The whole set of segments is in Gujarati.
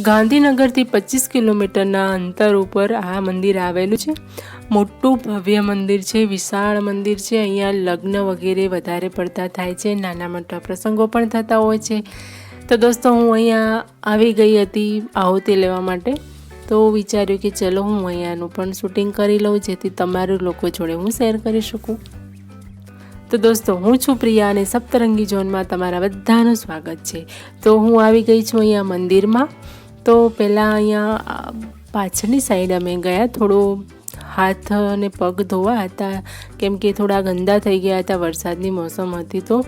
ગાંધીનગરથી પચીસ કિલોમીટરના અંતર ઉપર આ મંદિર આવેલું છે. મોટું ભવ્ય મંદિર છે, વિશાળ મંદિર છે. અહીંયા લગ્ન વગેરે વધારે પડતા થાય છે, નાના મોટા પ્રસંગો પણ થતા હોય છે. તો દોસ્તો, હું અહીંયા આવી ગઈ હતી આહુતિ લેવા માટે. તો વિચાર્યું કે ચલો, હું અહીંયાનું પણ શૂટિંગ કરી લઉં, જેથી તમારું લોકો જોડે હું શેર કરી શકું. તો દોસ્તો, હું છું પ્રિયા અને સપ્તરંગી ઝોનમાં તમારા બધાનું સ્વાગત છે. તો હું આવી ગઈ છું અહીંયા મંદિરમાં. તો પહેલાં અહીંયા પાછળની સાઈડ અમે ગયા. થોડો હાથ અને પગ ધોવા હતા. કેમ કે થોડા ગંદા થઈ ગયા હતા, વરસાદની મોસમ હતી તો.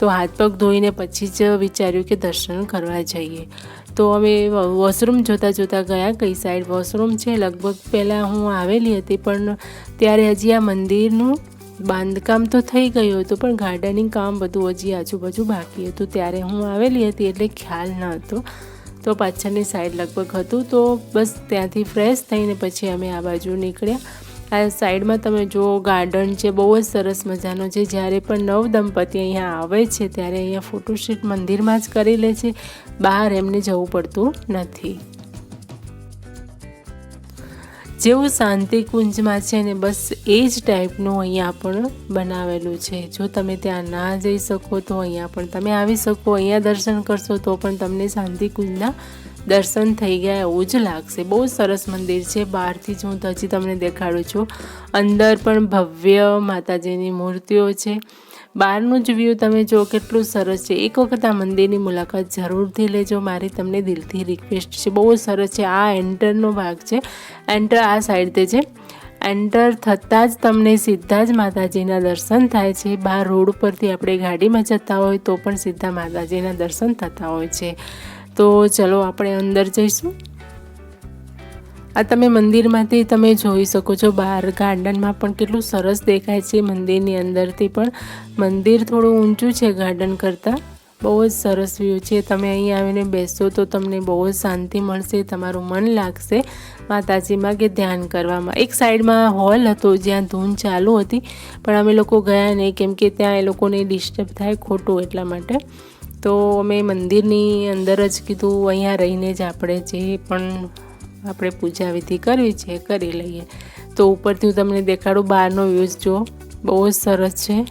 તો હાથ પગ ધોઈને પછી જ વિચાર્યું કે દર્શન કરવા જઈએ. તો અમે વોશરૂમ જોતાં જોતાં ગયા, કઈ સાઈડ વોશરૂમ છે. લગભગ પહેલાં હું આવેલી હતી, પણ ત્યારે હજી આ મંદિરનું બાંધકામ તો થઈ ગયું હતું, પણ ગાર્ડનિંગ કામ બધું હજી આજુબાજુ બાકી હતું. ત્યારે હું આવેલી હતી એટલે ખ્યાલ ન હતો. તો પાછળની સાઈડ લગભગ હતું તો બસ ત્યાંથી ફ્રેશ થઈને પછી અમે આ બાજુ નીકળ્યા. આ સાઈડમાં તમે જુઓ ગાર્ડન છે, બહુ જ સરસ મજાનો છે. જ્યારે પણ નવ દંપતી અહીંયા આવે છે, ત્યારે અહીંયા ફોટોશૂટ મંદિરમાં જ કરી લે છે. બહાર એમને જવું પડતું નથી. જેવું શાંતિ કુંજમાં છે ને, બસ એ જ ટાઈપનું અહીંયા પણ બનાવેલું છે. જો તમે ત્યાં ના જઈ શકો તો અહીંયા પણ, તમે આવી શકો, અહીંયા દર્શન કરશો તો પણ તમને શાંતિ કુંજના દર્શન થઈ ગયા એવું જ લાગશે. બહુ સરસ મંદિર છે, બહારથી જ હું હજી તમને દેખાડું છું. અંદર પણ ભવ્ય માતાજીની મૂર્તિઓ છે. બહારનું જ વ્યૂ તમે જો, કેટલું સરસ છે. એક વખત આ મંદિરની મુલાકાત જરૂરથી લેજો. મારી તમને દિલથી રિક્વેસ્ટ છે. બહુ સરસ છે. આ એન્ટરનો ભાગ છે. એન્ટર આ સાઈડથી છે. એન્ટર થતાં જ તમને સીધા જ માતાજીના દર્શન થાય છે. બહાર રોડ પરથી આપણે ગાડીમાં જતા હોય તો પણ સીધા માતાજીના દર્શન થતા હોય છે. તો ચલો, આપણે અંદર જઈશું. આ તમે મંદિરમાંથી તમે જોઈ શકો છો બહાર ગાર્ડનમાં પણ કેટલું સરસ દેખાય છે મંદિરની અંદરથી પણ. મંદિર થોડું ઊંચું છે ગાર્ડન કરતાં. બહુ જ સરસ વ્યૂ છે. તમે અહીં આવીને બેસો તો તમને બહુ જ શાંતિ મળશે, તમારું મન લાગશે માતાજીમાં કે ધ્યાન કરવામાં. એક સાઈડમાં હોલ હતો જ્યાં ધૂન ચાલુ હતી, પણ અમે લોકો ગયા નહીં કેમ કે ત્યાં એ લોકોને ડિસ્ટર્બ થાય ખોટું એટલા માટે. તો અમે મંદિરની અંદર જ કીધું, અહીંયા રહીને જ આપણે જે પણ આપણે પૂજા વિધિ કરવી છે, કરી લઈએ. તો ઉપરથી હું તમને દેખાડું બહારનો વ્યૂઝ જો. બહુ જ સરસ છે.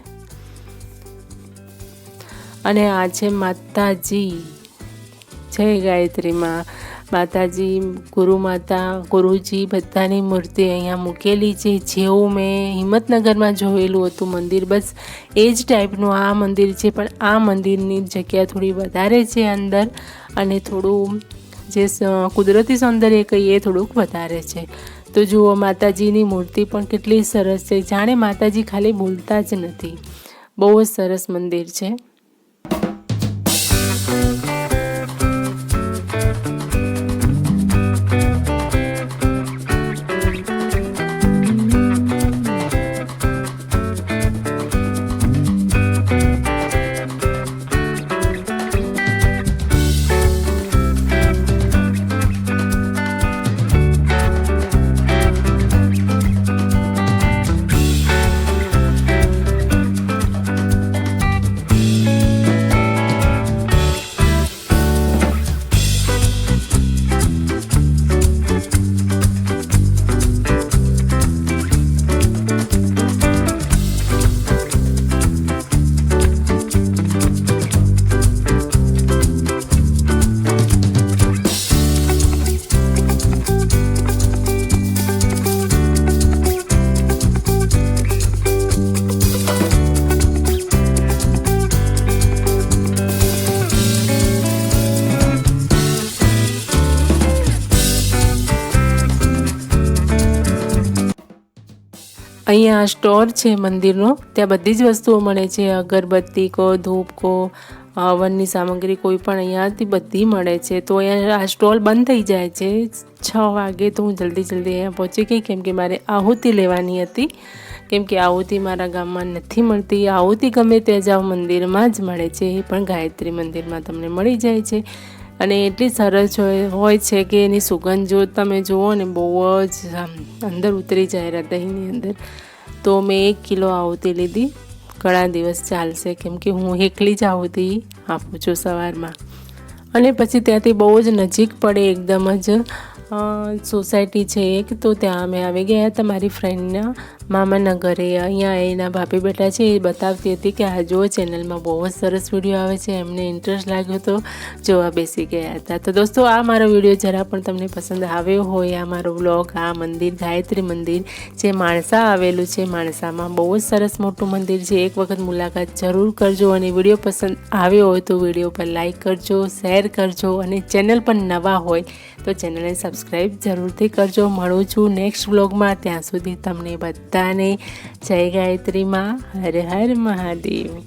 અને આ છે માતાજી. જય ગાયત્રીમાં. માતાજી, ગુરુ માતા, ગુરુજી બધાની મૂર્તિ અહીંયા મૂકેલી છે. જેવું મેં હિંમતનગરમાં જોયેલું હતું મંદિર. બસ એ જ ટાઈપનું આ મંદિર છે, પણ આ મંદિરની જગ્યા થોડી વધારે છે અંદર. અને થોડું જે કુદરતી સૌંદર્ય કહીએ થોડુંક વધારે છે. તો જુઓ, માતાજીની મૂર્તિ પણ કેટલી સરસ છે. જાણે માતાજી ખાલી બોલતા જ નથી. બહુ જ સરસ મંદિર છે. અહીંયા સ્ટોર છે મંદિરનો. ત્યાં બધી જ વસ્તુઓ મળે છે. અગરબત્તી કો, ધૂપ કો, હવનની સામગ્રી કોઈ પણ અહીંયાથી બધી મળે છે. તો અહીંયા આ સ્ટોલ બંધ થઈ જાય છે. છ વાગે તો હું જલ્દી જલ્દી અહીંયા પહોંચી ગઈ. કેમ કે મારે આહુતિ લેવાની હતી. કેમ કે આહુતિ મારા ગામમાં નથી મળતી. આહુતિ ગમે ત્યાં જાઓ મંદિરમાં જ મળે છે. એ પણ ગાયત્રી મંદિરમાં તમને મળી જાય છે. અને એટલી સરસ હોય છે કે એની સુગંધ જો તમે જુઓ ને બહુ જ અંદર ઉતરી જાય હૃદયની અંદર, તો મેં એક કિલો આવતી લીધી. ઘણા દિવસ ચાલશે કેમ કે હું એકલી જ આવતી આપું છું સવારમાં. અને પછી ત્યાંથી બહુ જ નજીક પડે એકદમ જ. સોસાયટી છે એક, તો ત્યાં અમે આવી ગયા. હતા મારી ફ્રેન્ડના મામાના ઘરે અહીંયા એના ભાભી બેટા છે. એ બતાવતી હતી કે આ જો ચેનલમાં બહુ જ સરસ વીડિયો આવે છે. એમને ઇન્ટરેસ્ટ લાગ્યો તો જોવા બેસી ગયા હતા. તો દોસ્તો, આ મારો વીડિયો જરા પણ તમને પસંદ આવ્યો હોય. આ મારો વ્લોગ આ મંદિર, ગાયત્રી મંદિર, જે માણસા આવેલું છે, માણસામાં બહુ જ સરસ મોટું મંદિર છે. એક વખત મુલાકાત જરૂર કરજો અને વીડિયો પસંદ આવ્યો હોય તો વીડિયો પર લાઇક કરજો શેર કરજો અને ચેનલ પર નવા હોય તો ચેનલને સબસ્ક્રાઈબ જરૂરથી કરજો. મળું છું નેક્સ્ટ વ્લોગમાં ત્યાં સુધી તમને બધાને જય ગાયત્રીમાં. હર હર મહાદેવ.